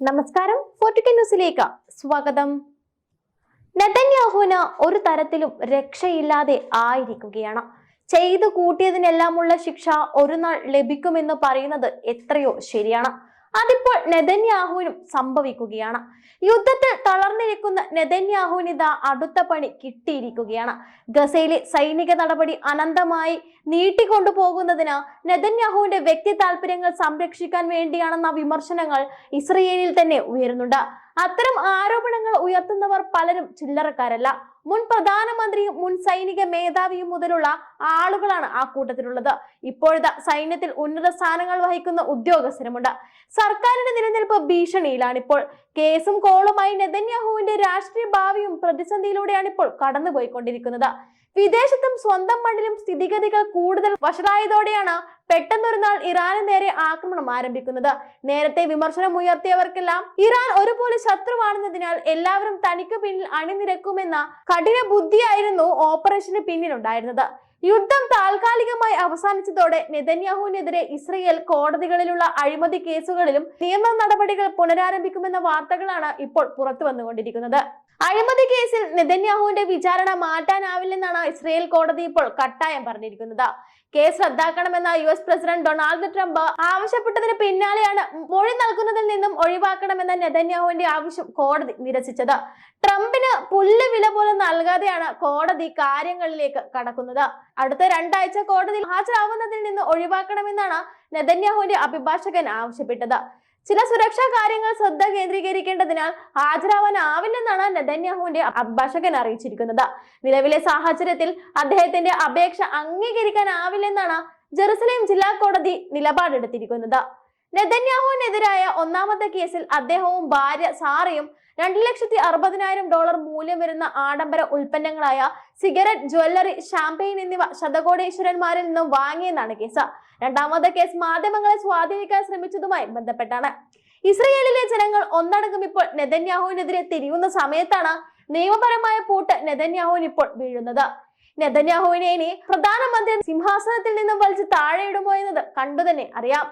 നമസ്കാരം. ഫോർട്ടിക്കൻ ന്യൂസിലേക്ക് സ്വാഗതം. നെതന്യാഹുവിന് ഒരു തരത്തിലും രക്ഷയില്ലാതെ ആയിരിക്കുകയാണ്. ചെയ്തു കൂട്ടിയതിനെല്ലാമുള്ള ശിക്ഷ ഒരു നാൾ ലഭിക്കുമെന്ന് പറയുന്നത് എത്രയോ ശരിയാണ്. അതിപ്പോൾ നെതന്യാഹുവിനും സംഭവിക്കുകയാണ്. യുദ്ധത്തിൽ തളർന്നിരിക്കുന്ന നെതന്യാഹുവിന് ഇതാ അടുത്ത പണി കിട്ടിയിരിക്കുകയാണ്. ഗസയിലെ സൈനിക നടപടി അനന്തമായി നീട്ടിക്കൊണ്ടു പോകുന്നതിന് നെതന്യാഹുവിന്റെ വ്യക്തി താല്പര്യങ്ങൾ സംരക്ഷിക്കാൻ വേണ്ടിയാണെന്ന വിമർശനങ്ങൾ ഇസ്രയേലിൽ തന്നെ ഉയരുന്നുണ്ട്. അത്തരം ആരോപണങ്ങൾ ഉയർത്തുന്നവർ പലരും ചില്ലറക്കാരല്ല. മുൻ പ്രധാനമന്ത്രിയും മുൻ സൈനിക മേധാവിയും മുതലുള്ള ആളുകളാണ് ആ കൂട്ടത്തിലുള്ളത്. ഇപ്പോഴത്തെ സൈന്യത്തിൽ ഉന്നത സ്ഥാനങ്ങൾ വഹിക്കുന്ന ഉദ്യോഗസ്ഥരുമുണ്ട്. സർക്കാരിന്റെ നിലനിൽപ്പ് ഭീഷണിയിലാണ് ഇപ്പോൾ കേസും കോളുമായി നെതന്യാഹുവിന്റെ രാഷ്ട്രീയ ഭാവിയും പ്രതിസന്ധിയിലൂടെയാണ് ഇപ്പോൾ കടന്നുപോയിക്കൊണ്ടിരിക്കുന്നത്. വിദേശത്തും സ്വന്തം മണ്ണിലും സ്ഥിതിഗതികൾ കൂടുതൽ വഷളായതോടെയാണ് പെട്ടെന്നൊരു നാൾ ഇറാന് നേരെ ആക്രമണം ആരംഭിക്കുന്നത്. നേരത്തെ വിമർശനം ഉയർത്തിയവർക്കെല്ലാം ഇറാൻ ഒരുപോലെ ശത്രുവാണെന്നതിനാൽ എല്ലാവരും തനിക്ക് പിന്നിൽ അണിനിരക്കുമെന്ന കഠിന ബുദ്ധിയായിരുന്നു ഓപ്പറേഷന് പിന്നിലുണ്ടായിരുന്നത്. യുദ്ധം താൽക്കാലികമായി അവസാനിച്ചതോടെ നെതന്യാഹുവിനെതിരെ ഇസ്രയേൽ കോടതികളിലുള്ള അഴിമതി കേസുകളിലും നിയമ നടപടികൾ പുനരാരംഭിക്കുമെന്ന വാർത്തകളാണ് ഇപ്പോൾ പുറത്തു വന്നുകൊണ്ടിരിക്കുന്നത് അഴിമതി കേസിൽ നെതന്യാഹുവിന്റെ വിചാരണ മാറ്റാനാവില്ലെന്നാണ് ഇസ്രയേൽ കോടതി ഇപ്പോൾ കട്ടായം പറഞ്ഞിരിക്കുന്നത്. Case റദ്ദാക്കണമെന്ന U S president Donald Trump ആവശ്യപ്പെട്ടതിന് പിന്നാലെയാണ് മൊഴി നൽകുന്നതിൽ നിന്നും ഒഴിവാക്കണമെന്ന നെതന്യാഹുവിന്റെ ആവശ്യം കോടതി നിരസിച്ചത്. ട്രംപിന് പുല്ല് വില പോലും നൽകാതെയാണ് കോടതി കാര്യങ്ങളിലേക്ക് കടക്കുന്നത്. അടുത്ത രണ്ടാഴ്ച കോടതി ഹാജരാവുന്നതിൽ നിന്ന് ഒഴിവാക്കണമെന്നാണ് നെതന്യാഹുവിന്റെ അഭിഭാഷകൻ ആവശ്യപ്പെട്ടത്. ചില സുരക്ഷാ കാര്യങ്ങൾ ശ്രദ്ധ കേന്ദ്രീകരിക്കേണ്ടതിനാൽ ഹാജരാവാനാവില്ലെന്നാണ് നെതന്യാഹുവിന്റെ അഭിഭാഷകൻ അറിയിച്ചിരിക്കുന്നത്. നിലവിലെ സാഹചര്യത്തിൽ അദ്ദേഹത്തിന്റെ അപേക്ഷ അംഗീകരിക്കാനാവില്ലെന്നാണ് ജെറുസലേം ജില്ലാ കോടതി നിലപാടെടുത്തിരിക്കുന്നത്. നെതന്യാഹുവിനെതിരായ ഒന്നാമത്തെ കേസിൽ അദ്ദേഹവും ഭാര്യ സാറയും രണ്ട് ലക്ഷത്തി അറുപതിനായിരം ഡോളർ മൂല്യം വരുന്ന ആഡംബര ഉൽപ്പന്നങ്ങളായ സിഗരറ്റ് ജ്വല്ലറി ഷാംപെയിൻ എന്നിവ ശതകോടീശ്വരന്മാരിൽ നിന്നും വാങ്ങിയെന്നാണ് കേസ്. രണ്ടാമത്തെ കേസ് മാധ്യമങ്ങളെ സ്വാധീനിക്കാൻ ശ്രമിച്ചതുമായി ബന്ധപ്പെട്ടാണ്. ഇസ്രയേലിലെ ജനങ്ങൾ ഒന്നടങ്കം ഇപ്പോൾ നെതന്യാഹുവിനെതിരെ തിരിയുന്ന സമയത്താണ് നിയമപരമായ പൂട്ട് നെതന്യാഹുവിന് ഇപ്പോൾ വീഴുന്നത്. നെതന്യാഹുവിനെ ഇനി പ്രധാനമന്ത്രി സിംഹാസനത്തിൽ നിന്നും വലിച്ച് താഴെയിടുമോ എന്നത് കണ്ടു തന്നെ അറിയാം.